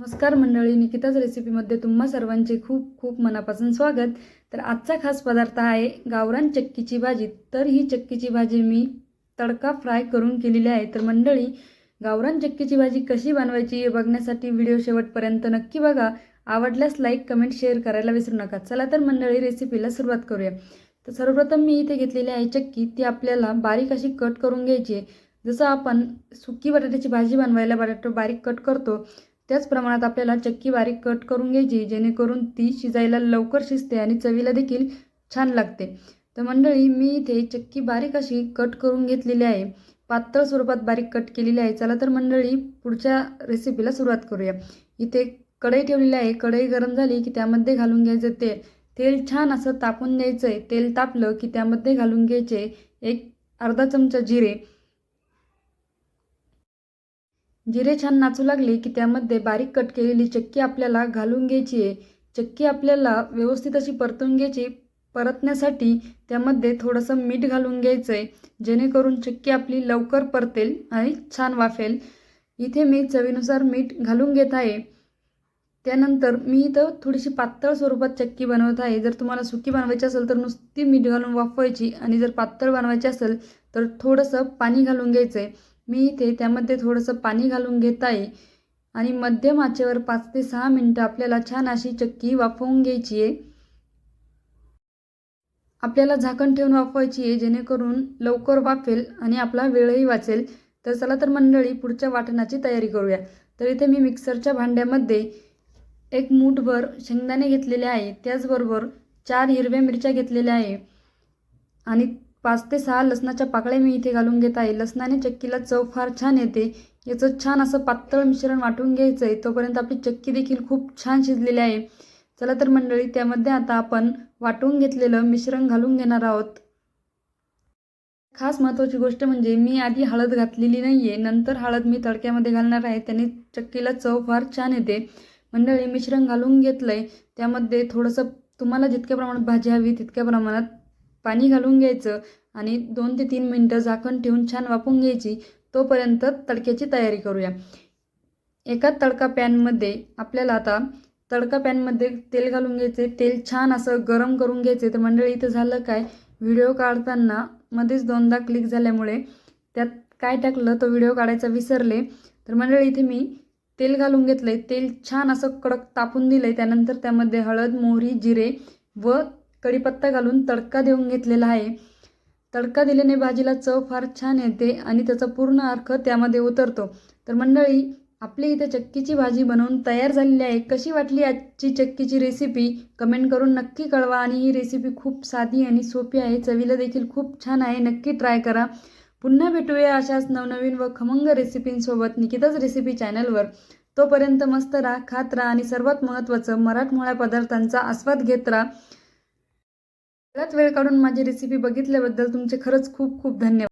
नमस्कार मंडळी निकिताच रेसिपीमध्ये तुम्हा सर्वांचे खूप खूप मनापासून स्वागत. तर आजचा खास पदार्थ आहे गावरान चक्कीची भाजी. तर ही चक्कीची भाजी मी तडका फ्राय करून केलेली आहे. तर मंडळी गावरान चक्कीची भाजी कशी बनवायची हे बघण्यासाठी व्हिडिओ शेवटपर्यंत नक्की बघा. आवडल्यास लाईक कमेंट शेअर करायला विसरू नका. चला तर मंडळी रेसिपीला सुरुवात करूया. तर सर्वप्रथम मी इथे घेतलेली आहे चक्की. ती आपल्याला बारीक अशी कट करून घ्यायची आहे. जसं आपण सुकी बटाट्याची भाजी बनवायला बटाटा बारीक कट करतो त्याच प्रमाणात आपल्याला चक्की बारीक कट करून घ्यायची जेणेकरून ती शिजायला लवकर शिजते आणि चवीला देखील छान लागते. तर मंडळी मी इथे चक्की बारीक अशी कट करून घेतलेली आहे पातळ स्वरूपात बारीक कट केलेली आहे चला तर मंडळी पुढच्या रेसिपीला सुरुवात करूया. इथे कढई ठेवलेली आहे कढई गरम झाली की त्यामध्ये घालून घ्यायचं तेल. तेल छान असं तापून द्यायचं आहे तेल तापलं की त्यामध्ये घालून घ्यायचे एक अर्धा चमचा जिरे जिरे छान नाचू लागले की त्यामध्ये बारीक कट केलेली चक्की आपल्याला घालून घ्यायची आहे. चक्की आपल्याला व्यवस्थित अशी परतून घ्यायची. परतण्यासाठी त्यामध्ये थोडंसं मीठ घालून घ्यायचं आहे. जेणेकरून चक्की आपली लवकर परतेल आणि छान वाफेल. इथे मी चवीनुसार मीठ घालून घेत आहे. त्यानंतर मी इथं थोडीशी पातळ स्वरूपात चक्की बनवत आहे. जर तुम्हाला सुकी बनवायची असेल तर नुसती मीठ घालून वाफवायची आणि जर पातळ बनवायची असेल तर थोडंसं पाणी घालून घ्यायचं आहे. मी इथे त्यामध्ये थोडंसं पाणी घालून घेत आहे. आणि मध्यम आचेवर पाच ते सहा मिनटं आपल्याला छान अशी चक्की वाफवून घ्यायची आहे. आपल्याला झाकण ठेवून वाफवायची आहे जेणेकरून लवकर वाफेल आणि आपला वेळही वाचेल. तर चला तर मंडळी पुढच्या वाटणाची तयारी करूया. तर इथे मी मिक्सरच्या भांड्यामध्ये एक मूठभर शेंगदाणे घेतलेले आहे. त्याचबरोबर चार हिरव्या मिरच्या घेतलेल्या आहे. आणि पाच ते सहा लसणाच्या पाकळ्या मी इथे घालून घेत आहे. लसणाने चक्कीला चव फार छान येते. याचं छान असं पातळ मिश्रण वाटून घ्यायचं आहे तोपर्यंत आपली चक्की देखील खूप छान शिजलेली आहे. चला तर मंडळी त्यामध्ये आता आपण वाटून घेतलेलं मिश्रण घालून घेणार आहोत. खास महत्त्वाची गोष्ट म्हणजे मी आधी हळद घातलेली नाही आहे नंतर हळद मी तडक्यामध्ये घालणार आहे. त्याने चक्कीला चव फार छान येते. मंडळी मिश्रण घालून घेतलं आहे त्यामध्ये थोडंसं तुम्हाला जितक्या प्रमाणात भाजी हवी तितक्या प्रमाणात पाणी घालून घ्यायचं आणि दोन ते तीन मिनटं झाकण ठेवून छान वापून घ्यायची. तोपर्यंत तडक्याची तयारी करूया. एका तडका पॅनमध्ये आपल्याला आता तडका पॅनमध्ये तेल घालून घ्यायचे. तेल छान असं गरम करून घ्यायचे. तर मंडळी इथं झालं काय? व्हिडिओ काढताना मध्येच दोनदा क्लिक झाल्यामुळे त्यात काय टाकलं? तो व्हिडिओ काढायचा विसरले. तर मंडळी इथे मी तेल घालून घेतलं आहे तेल छान असं कडक तापून दिलं आहे त्यानंतर त्यामध्ये हळद मोहरी जिरे व कढीपत्ता घालून तडका देऊन घेतलेला आहे. तडका दिल्याने भाजीला चव फार छान येते आणि त्याचा पूर्ण अर्थ त्यामध्ये उतरतो. तर मंडळी आपली इथे चक्कीची भाजी बनवून तयार झालेली आहे. कशी वाटली आजची चक्कीची रेसिपी कमेंट करून नक्की कळवा आणि ही रेसिपी खूप साधी आणि सोपी आहे. चवीला देखील खूप छान आहे. नक्की ट्राय करा. पुन्हा भेटूया अशाच नवनवीन व खमंग रेसिपींसोबत निकिताच रेसिपी चॅनलवर तोपर्यंत मस्त राहा खात राहा आणि सर्वात महत्त्वाचं मराठमोळ्या पदार्थांचा आस्वाद घेत राहा. वेळ काढून माझी रेसिपी बघितल्याबद्दल तुमचे खरंच खूप खूप धन्यवाद.